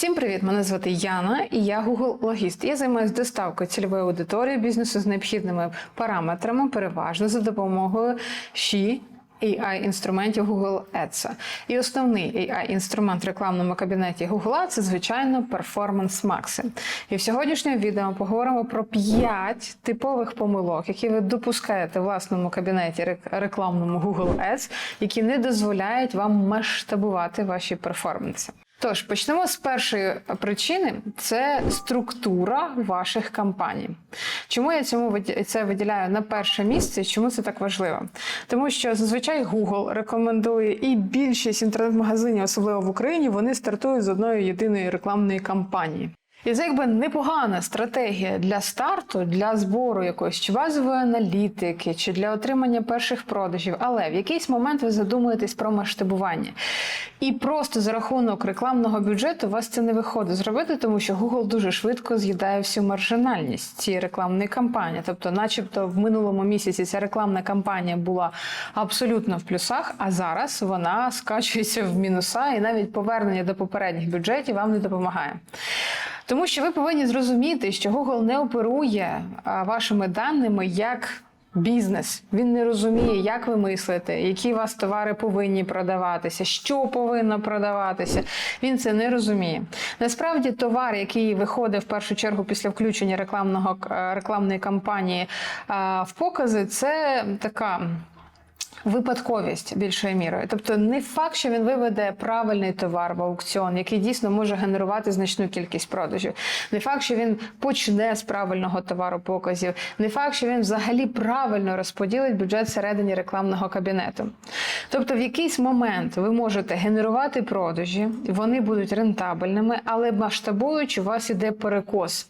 Всім привіт! Мене звати Яна і я Google Логіст. Я займаюся доставкою цільової аудиторії бізнесу з необхідними параметрами, переважно за допомогою Ші. AI інструментів Google Ads. І основний AI інструмент в рекламному кабінеті Google це звичайно Performance Max. І в сьогоднішньому відео ми поговоримо про 5 типових помилок, які ви допускаєте в власному кабінеті рекламному Google Ads, які не дозволяють вам масштабувати ваші перформанси. Тож почнемо з першої причини: це структура ваших кампаній. Чому я цьому це виділяю на перше місце? Чому це так важливо? Тому що зазвичай Google рекомендує і більшість інтернет-магазинів, особливо в Україні, вони стартують з одної єдиної рекламної кампанії. І це якби непогана стратегія для старту, для збору якоїсь чи базової аналітики, чи для отримання перших продажів. Але в якийсь момент ви задумуєтесь про масштабування. І просто за рахунок рекламного бюджету вас це не виходить зробити, тому що Google дуже швидко з'їдає всю маржинальність цієї рекламної кампанії. Тобто, начебто, в минулому місяці ця рекламна кампанія була абсолютно в плюсах, а зараз вона скачується в мінуса, і навіть повернення до попередніх бюджетів вам не допомагає. Тому що ви повинні зрозуміти, що Google не оперує вашими даними як. Бізнес він не розуміє, як ви мислите, які у вас товари повинні продаватися, що повинно продаватися. Він це не розуміє. Насправді, товар, який виходить в першу чергу після включення рекламного е, рекламної кампанії в покази, це така випадковість більшою мірою. Тобто, не факт, що він виведе правильний товар в аукціон, який дійсно може генерувати значну кількість продажів. Не факт, що він почне з правильного товару показів. Не факт, що він взагалі правильно розподілить бюджет всередині рекламного кабінету. Тобто, в якийсь момент ви можете генерувати продажі, вони будуть рентабельними, але масштабуючи, у вас іде перекос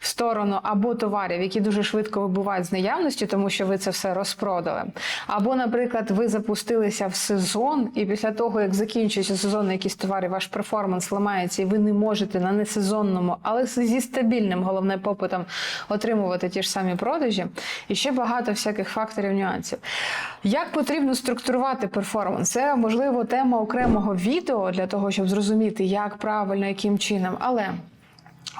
в сторону або товарів, які дуже швидко вибувають з наявності, тому що ви це все розпродали. Або, наприклад, ви запустилися в сезон, і після того, як закінчується сезон на якісь товари, ваш перформанс ламається, і ви не можете на несезонному, але зі стабільним головне попитом отримувати ті ж самі продажі. І ще багато всяких факторів нюансів. Як потрібно структурувати перформанс? Це можливо тема окремого відео для того, щоб зрозуміти, як правильно, яким чином. Але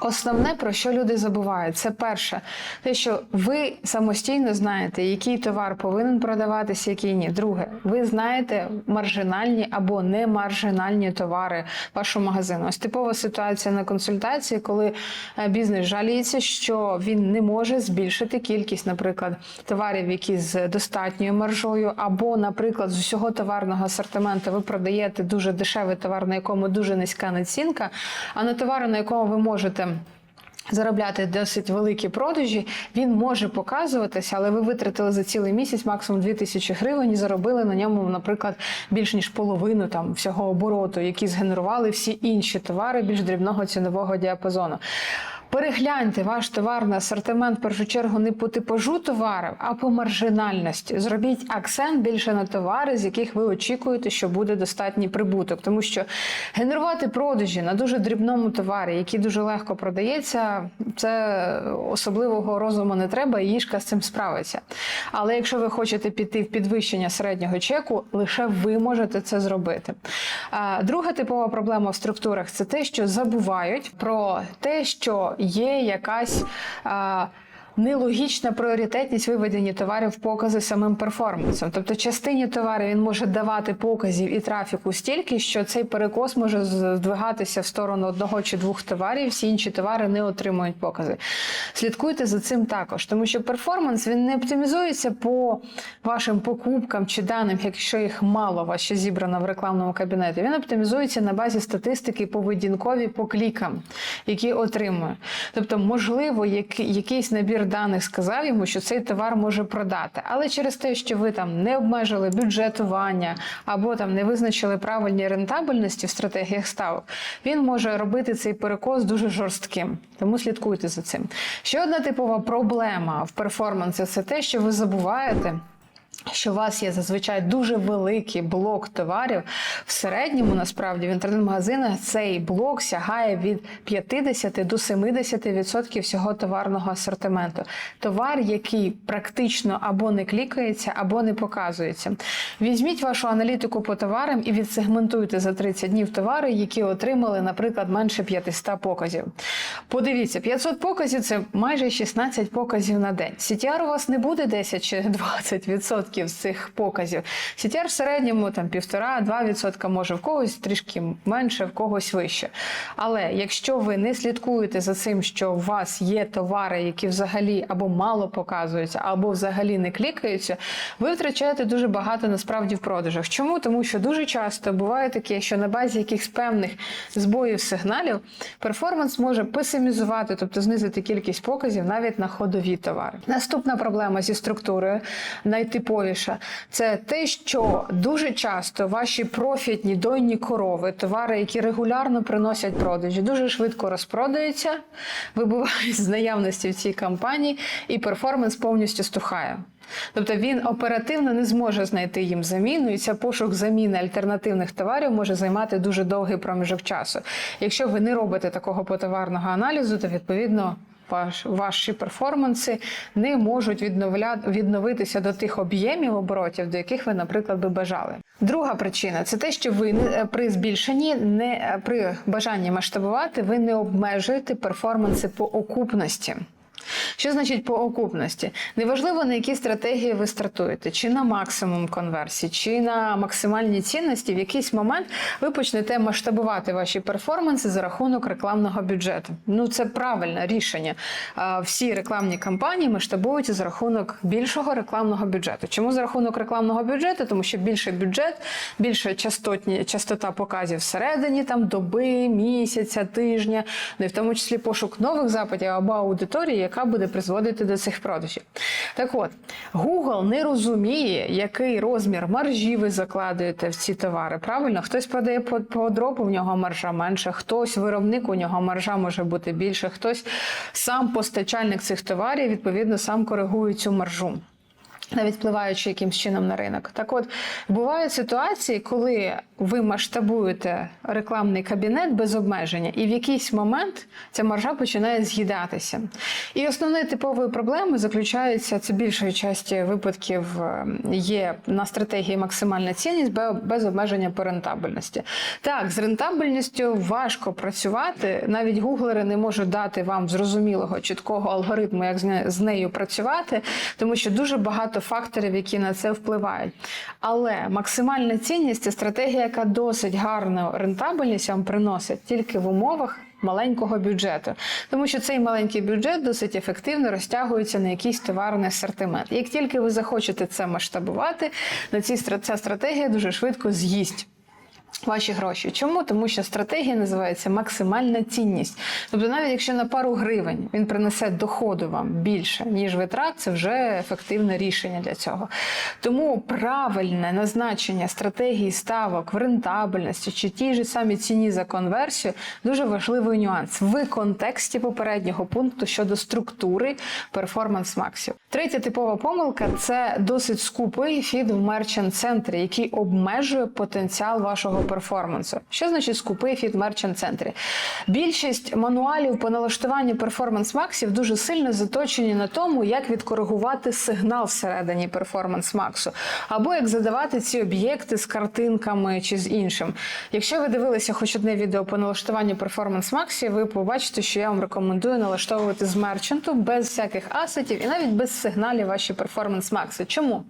Основне, про що люди забувають, це перше, те, що ви самостійно знаєте, який товар повинен продаватися, який ні. Друге, ви знаєте маржинальні або не маржинальні товари вашого магазину. Ось типова ситуація на консультації, коли е, бізнес жаліється, що він не може збільшити кількість, наприклад, товарів, які з достатньою маржою, або, наприклад, з усього товарного асортименту ви продаєте дуже дешевий товар, на якому дуже низька націнка, а на товари, на якому ви можете. Заробляти досить великі продажі, він може показуватися, але ви витратили за цілий місяць максимум 2000 гривень і заробили на ньому, наприклад, більш ніж половину там всього обороту, які згенерували всі інші товари більш дрібного цінового діапазону. Перегляньте ваш товарний асортимент в першу чергу не по типажу товарів, а по маржинальності. Зробіть акцент більше на товари, з яких ви очікуєте, що буде достатній прибуток, тому що генерувати продажі на дуже дрібному товарі, який дуже легко продається, це особливого розуму не треба, і їжка з цим справиться. Але якщо ви хочете піти в підвищення середнього чеку, лише ви можете це зробити. Друга типова проблема в структурах це те, що забувають про те, що є якась. Нелогічна пріоритетність виведення товарів в покази самим перформансом. Тобто частині товарів він може давати показів і трафіку стільки, що цей перекос може здвигатися в сторону одного чи двох товарів, всі інші товари не отримують покази. Слідкуйте за цим також, тому що перформанс він не оптимізується по вашим покупкам чи даним, якщо їх мало вас ще зібрано в рекламному кабінеті. Він оптимізується на базі статистики поведінкові по клікам, які отримує. Тобто, можливо, який- якийсь набір даних сказав йому, що цей товар може продати, але через те, що ви там не обмежили бюджетування або там не визначили правильні рентабельності в стратегіях ставок, він може робити цей перекос дуже жорстким. Тому слідкуйте за цим. Ще одна типова проблема в перформансі це те, що ви забуваєте. Що у вас є зазвичай дуже великий блок товарів. В середньому, насправді, в інтернет-магазинах цей блок сягає від 50 до 70% всього товарного асортименту. Товар, який практично або не клікається, або не показується. Візьміть вашу аналітику по товарам і відсегментуйте за 30 днів товари, які отримали, наприклад, менше 500 показів. Подивіться, 500 показів це майже 16 показів на день. CTR у вас не буде 10 чи 20% з цих показів. CTR в середньому там 1,5-2%, може в когось трішки менше, в когось вище. Але якщо ви не слідкуєте за цим, що у вас є товари, які взагалі або мало показуються, або взагалі не клікаються, ви втрачаєте дуже багато насправді в продажах. Чому? Тому що дуже часто буває таке, що на базі якихось певних збоїв сигналів перформанс може песимізувати, тобто знизити кількість показів навіть на ходові товари. Наступна проблема зі структурою найтиповіша це те, що дуже часто ваші профітні дойні корови, товари, які регулярно приносять продажі, дуже швидко розпродаються, вибувають з наявності в цій кампанії, і перформанс повністю стухає. Тобто він оперативно не зможе знайти їм заміну, і ця пошук заміни альтернативних товарів може займати дуже довгий проміжок часу. Якщо ви не робите такого потоварного аналізу, то відповідно. Ваш, ваші перформанси не можуть відновля, відновитися до тих об'ємів оборотів, до яких ви, наприклад, би бажали. Друга причина це те, що ви не- при збільшенні, не при бажанні масштабувати, ви не обмежуєте перформанси по окупності. Що значить по окупності? Неважливо, на які стратегії ви стартуєте, чи на максимум конверсії, чи на максимальні цінності, в якийсь момент ви почнете масштабувати ваші перформанси за рахунок рекламного бюджету. Ну це правильне рішення. Всі рекламні кампанії масштабуються за рахунок більшого рекламного бюджету. Чому за рахунок рекламного бюджету? Тому що більший бюджет, більша частотні, частота показів всередині, там доби, місяця, тижня, ну і в тому числі пошук нових запитів або аудиторії, яка буде призводити до цих продажів. Так от, Google не розуміє, який розмір маржі ви закладуєте в ці товари. Правильно, хтось продає по, по дропу, в нього маржа менше, хтось виробник, у нього маржа може бути більше, хтось сам постачальник цих товарів, відповідно, сам коригує цю маржу. Навіть впливаючи якимсь чином на ринок. Так от бувають ситуації, коли ви масштабуєте рекламний кабінет без обмеження, і в якийсь момент ця маржа починає з'їдатися. І основною типовою проблемою заключається це більшої часті випадків е, є на стратегії максимальна цінність без обмеження по рентабельності. Так, з рентабельністю важко працювати. Навіть гуглери не можуть дати вам зрозумілого чіткого алгоритму, як з нею працювати, тому що дуже багато факторів, які на це впливають. Але максимальна цінність це стратегія, яка досить гарну рентабельність вам приносить тільки в умовах. Маленького бюджету, тому що цей маленький бюджет досить ефективно розтягується на якийсь товарний асортимент. Як тільки ви захочете це масштабувати, на стра- ця стратегія дуже швидко з'їсть. Ваші гроші. Чому? Тому що стратегія називається максимальна цінність. Тобто, навіть якщо на пару гривень він принесе доходу вам більше, ніж витрат, це вже ефективне рішення для цього. Тому правильне назначення стратегії ставок в рентабельності чи тій же самі ціні за конверсію дуже важливий нюанс в контексті попереднього пункту щодо структури перформанс максів. Третя типова помилка це досить скупий фід в мерчант центрі, який обмежує потенціал вашого перформансу. Що значить скупий фід в мерчант центрі? Більшість мануалів по налаштуванню перформанс максів дуже сильно заточені на тому, як відкоригувати сигнал всередині перформанс максу, або як задавати ці об'єкти з картинками чи з іншим. Якщо ви дивилися хоч одне відео по налаштуванню перформанс максів, ви побачите, що я вам рекомендую налаштовувати з мерчанту без всяких асетів і навіть без сигналів ваші перформанс макси. Чому?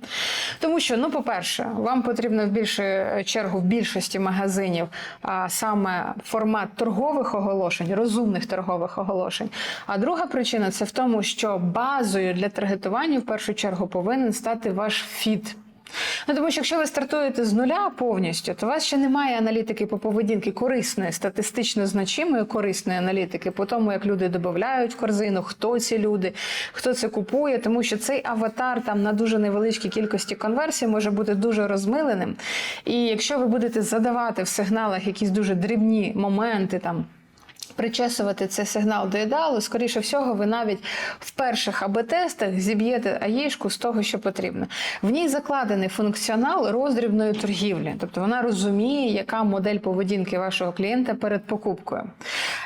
Тому що, ну, по-перше, вам потрібно в більшу чергу в більшості магазинів а, саме формат торгових оголошень, розумних торгових оголошень. А друга причина це в тому, що базою для таргетування в першу чергу повинен стати ваш фід. Ну, тому що якщо ви стартуєте з нуля повністю, то у вас ще немає аналітики по поведінки корисної, статистично значимої корисної аналітики, по тому, як люди додають в корзину, хто ці люди, хто це купує, тому що цей аватар там на дуже невеличкій кількості конверсій може бути дуже розмиленим. І якщо ви будете задавати в сигналах якісь дуже дрібні моменти там. Причесувати цей сигнал до ідеалу, скоріше всього, ви навіть в перших АБ-тестах зіб'єте аєшку з того, що потрібно. В ній закладений функціонал роздрібної торгівлі, тобто вона розуміє, яка модель поведінки вашого клієнта перед покупкою.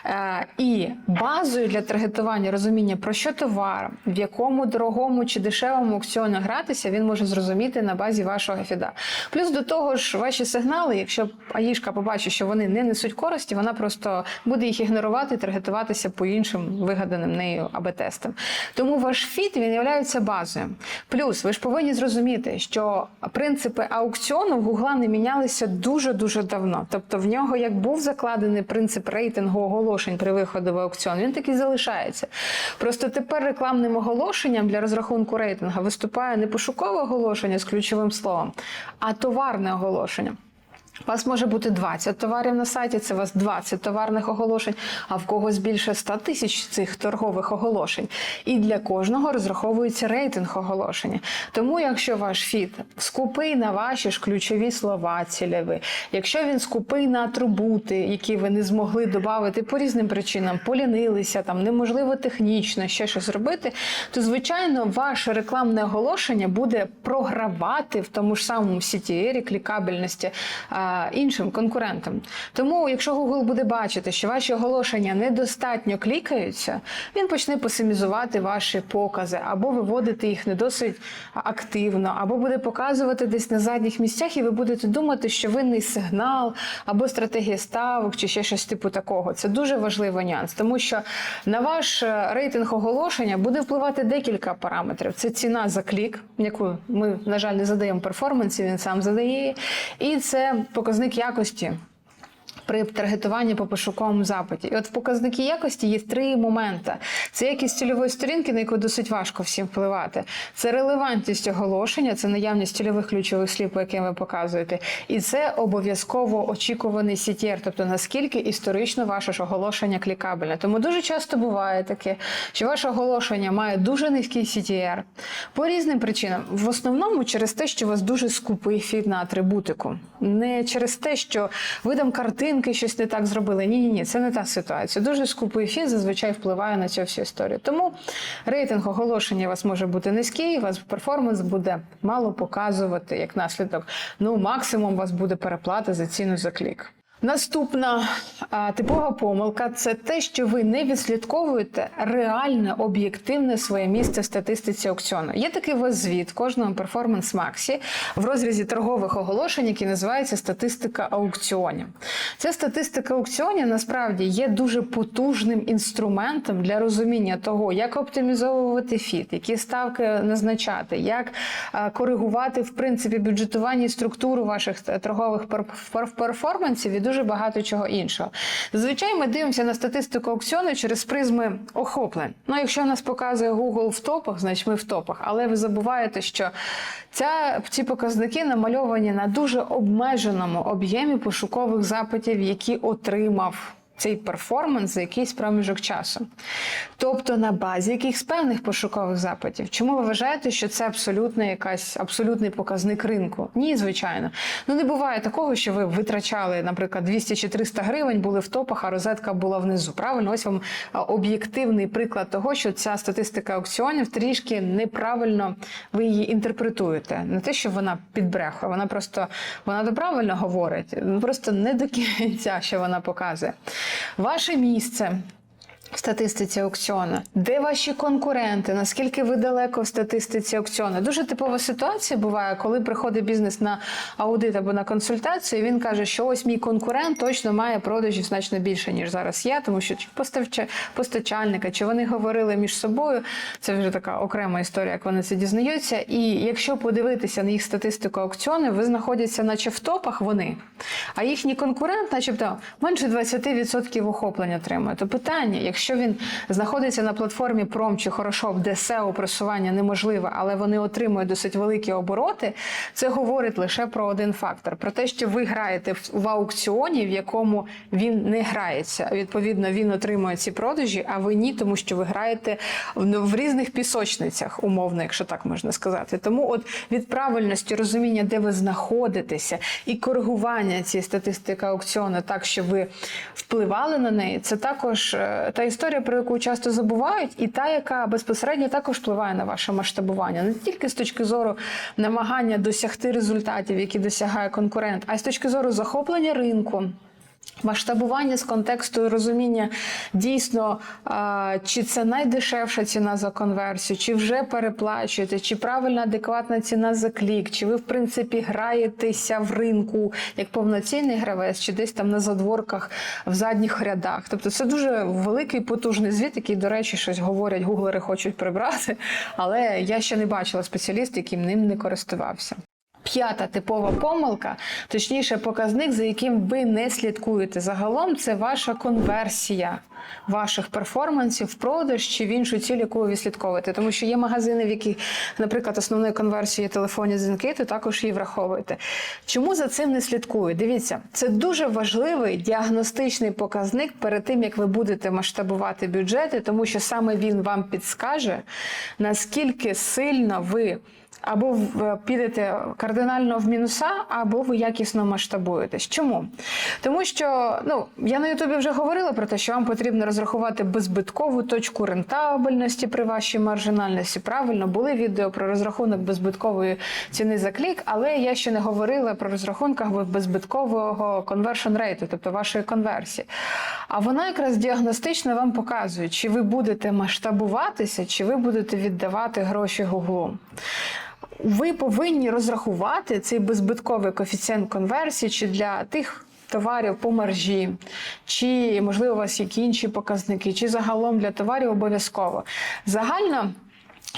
Е, і базою для таргетування розуміння, про що товар, в якому дорогому чи дешевому аукціоні гратися, він може зрозуміти на базі вашого фіда. Плюс до того ж, ваші сигнали, якщо аїшка побачить, що вони не несуть користі, вона просто буде їх ігнорувати, таргетуватися по іншим вигаданим нею АБ-тестам. Тому ваш фіт він є базою. Плюс ви ж повинні зрозуміти, що принципи аукціону в Гугла не мінялися дуже дуже давно. Тобто в нього як був закладений принцип рейтингу оголошень при виходу в аукціон, він так і залишається. Просто тепер рекламним оголошенням для розрахунку рейтингу виступає не пошукове оголошення з ключовим словом, а товарне оголошення. У вас може бути 20 товарів на сайті, це у вас 20 товарних оголошень, а в когось більше 100 тисяч цих торгових оголошень. І для кожного розраховується рейтинг оголошення. Тому, якщо ваш фіт скупий на ваші ж ключові слова цільові, якщо він скупий на атрибути, які ви не змогли додати по різним причинам, полінилися, там неможливо технічно ще щось робити, то звичайно ваше рекламне оголошення буде програвати в тому ж самому CTR, клікабельності іншим конкурентам. Тому, якщо Google буде бачити, що ваші оголошення недостатньо клікаються, він почне песимізувати ваші покази або виводити їх не досить активно, або буде показувати десь на задніх місцях, і ви будете думати, що винний сигнал або стратегія ставок, чи ще щось типу такого. Це дуже важливий нюанс, тому що на ваш е, рейтинг оголошення буде впливати декілька параметрів. Це ціна за клік, яку ми, на жаль, не задаємо перформансі, він сам задає, і це показник якості. При таргетуванні по пошуковому запиті. І от в показники якості є три моменти: це якість цільової сторінки, на яку досить важко всім впливати. Це релевантність оголошення, це наявність цільових ключових слів, по яким ви показуєте. І це обов'язково очікуваний CTR, тобто наскільки історично ваше ж оголошення клікабельне. Тому дуже часто буває таке, що ваше оголошення має дуже низький CTR по різним причинам. В основному через те, що у вас дуже скупий фід на атрибутику, не через те, що ви там картинки щось не так зробили. Ні, ні, ні, це не та ситуація. Дуже скупий ефір зазвичай впливає на цю всю історію. Тому рейтинг оголошення у вас може бути низький, у вас перформанс буде мало показувати як наслідок. Ну, максимум у вас буде переплата за ціну за клік. Наступна а, типова помилка це те, що ви не відслідковуєте реальне об'єктивне своє місце в статистиці аукціону. Є такий вас звіт в кожному перформанс Максі в розрізі торгових оголошень, який називається статистика аукціонів. Ця статистика аукціонів насправді є дуже потужним інструментом для розуміння того, як оптимізовувати фіт, які ставки назначати, як коригувати в принципі бюджетування і структуру ваших торгових перформансів і дуже багато чого іншого. Зазвичай ми дивимося на статистику аукціону через призми охоплень. Ну, якщо нас показує Google в топах, значить ми в топах. Але ви забуваєте, що ця, ці показники намальовані на дуже обмеженому об'ємі пошукових запитів, які отримав. Цей перформанс за якийсь проміжок часу, тобто на базі якихось певних пошукових запитів. Чому ви вважаєте, що це абсолютно якась абсолютний показник ринку? Ні, звичайно. Ну не буває такого, що ви витрачали, наприклад, 200 чи 300 гривень, були в топах, а розетка була внизу. Правильно, ось вам об'єктивний приклад того, що ця статистика аукціонів трішки неправильно ви її інтерпретуєте. Не те, що вона підбрехує, вона просто вона правильно говорить, просто не до кінця, що вона показує. Ваше місце в статистиці аукціону, де ваші конкуренти, наскільки ви далеко в статистиці аукціону. Дуже типова ситуація буває, коли приходить бізнес на аудит або на консультацію, і він каже, що ось мій конкурент точно має продажів значно більше, ніж зараз я, тому що поставча, постачальника, чи вони говорили між собою. Це вже така окрема історія, як вони це дізнаються. І якщо подивитися на їх статистику аукціону, ви знаходяться, наче в топах вони, а їхній конкурент, начебто, менше 20% охоплення отримує. То питання, якщо Якщо він знаходиться на платформі Пром чи Хорошоп, де SEO просування неможливе, але вони отримують досить великі обороти, це говорить лише про один фактор: про те, що ви граєте в, в аукціоні, в якому він не грається. Відповідно, він отримує ці продажі, а ви ні, тому що ви граєте в, ну, різних пісочницях, умовно, якщо так можна сказати. Тому, от від правильності розуміння, де ви знаходитеся, і коригування цієї статистики аукціону так, щоб ви впливали на неї, це також е, та історія, про яку часто забувають, і та, яка безпосередньо також впливає на ваше масштабування, не тільки з точки зору намагання досягти результатів, які досягає конкурент, а й з точки зору захоплення ринку. Масштабування з контексту розуміння дійсно, чи це найдешевша ціна за конверсію, чи вже переплачуєте, чи правильна адекватна ціна за клік, чи ви в принципі граєтеся в ринку як повноцінний гравець, чи десь там на задворках в задніх рядах. Тобто це дуже великий потужний звіт, який, до речі, щось говорять, гуглери хочуть прибрати, але я ще не бачила спеціаліста, який ним не користувався. П'ята типова помилка, точніше, показник, за яким ви не слідкуєте. Загалом це ваша конверсія ваших перформансів в продаж чи в іншу ціль, яку ви відслідковуєте. Тому що є магазини, в яких, наприклад, основною конверсією телефонні дзвінки, то також її враховуєте. Чому за цим не слідкують? Дивіться, це дуже важливий діагностичний показник перед тим, як ви будете масштабувати бюджети, тому що саме він вам підскаже, наскільки сильно ви. Або в- підете кардинально в мінуса, або ви якісно масштабуєтесь. Чому? Тому що ну я на Ютубі вже говорила про те, що вам потрібно розрахувати беззбиткову точку рентабельності при вашій маржинальності. Правильно були відео про розрахунок беззбиткової ціни за клік, але я ще не говорила про розрахунках беззбиткового conversion rate, тобто вашої конверсії. А вона якраз діагностично вам показує, чи ви будете масштабуватися, чи ви будете віддавати гроші Гуглу. Ви повинні розрахувати цей беззбитковий коефіцієнт конверсії чи для тих. Товарів по маржі, чи можливо у вас які інші показники, чи загалом для товарів обов'язково. Загально,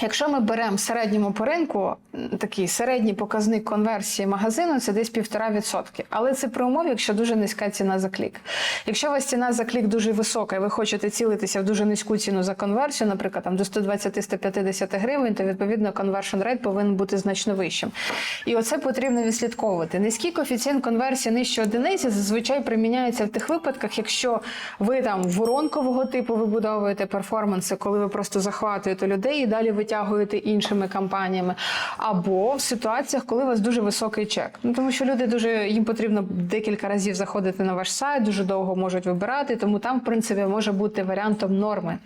якщо ми беремо в середньому по ринку такий середній показник конверсії магазину, це десь 1,5%. Але це при умові, якщо дуже низька ціна за клік. Якщо у вас ціна за клік дуже висока, і ви хочете цілитися в дуже низьку ціну за конверсію, наприклад, там до 120-150 гривень, то відповідно conversion rate повинен бути значно вищим. І оце потрібно відслідковувати. Низький коефіцієнт конверсії нижче одиниці зазвичай приміняється в тих випадках, якщо ви там воронкового типу вибудовуєте перформанси, коли ви просто захватуєте людей і далі витягуєте іншими кампаніями, або в ситуаціях, коли у вас дуже високий чек. Ну тому що люди дуже їм потрібно декілька разів заходити на ваш сайт, дуже довго можуть вибирати, тому там, в принципі, може бути варіантом норми.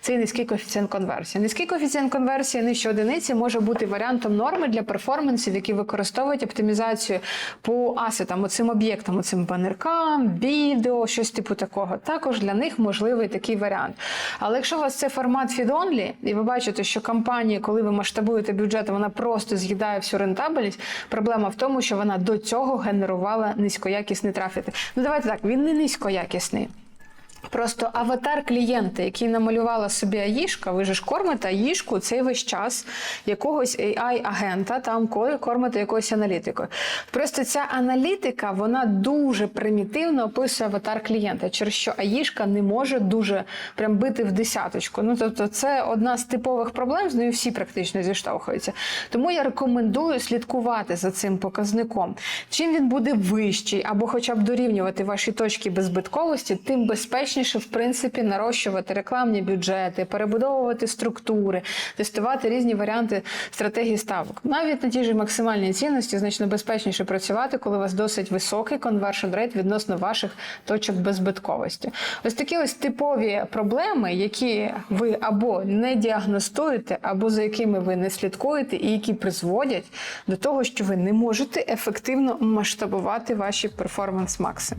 Це низький коефіцієнт конверсії. Низький коефіцієнт конверсії нижче одиниці може бути варіантом норми для перформансів, які використовують оптимізацію по асетам, оцим об'єктам, оцим банеркам, відео, щось типу такого. Також для них можливий такий варіант. Але якщо у вас це формат фідонлі, і ви бачите, що компанія, коли ви масштабуєте бюджет, вона просто з'їдає всю рентабельність. Проблема в тому, що вона до цього генерувала низькоякісний трафік. Ну давайте так, він не низькоякісний. Просто аватар клієнта, який намалювала собі Аїшка, ви ж кормите Аїшку цей весь час якогось AI-агента, там ко- кормите якоюсь аналітикою. Просто ця аналітика вона дуже примітивно описує аватар клієнта, через що Аїшка не може дуже прям бити в десяточку. Ну тобто, це одна з типових проблем, з нею всі практично зіштовхуються. Тому я рекомендую слідкувати за цим показником. Чим він буде вищий, або хоча б дорівнювати ваші точки беззбитковості, тим безпечніше, в принципі, нарощувати рекламні бюджети, перебудовувати структури, тестувати різні варіанти стратегії ставок. Навіть на тій же максимальній цінності значно безпечніше працювати, коли у вас досить високий conversion rate відносно ваших точок беззбитковості. Ось такі ось типові проблеми, які ви або не діагностуєте, або за якими ви не слідкуєте, і які призводять до того, що ви не можете ефективно масштабувати ваші перформанс-макси.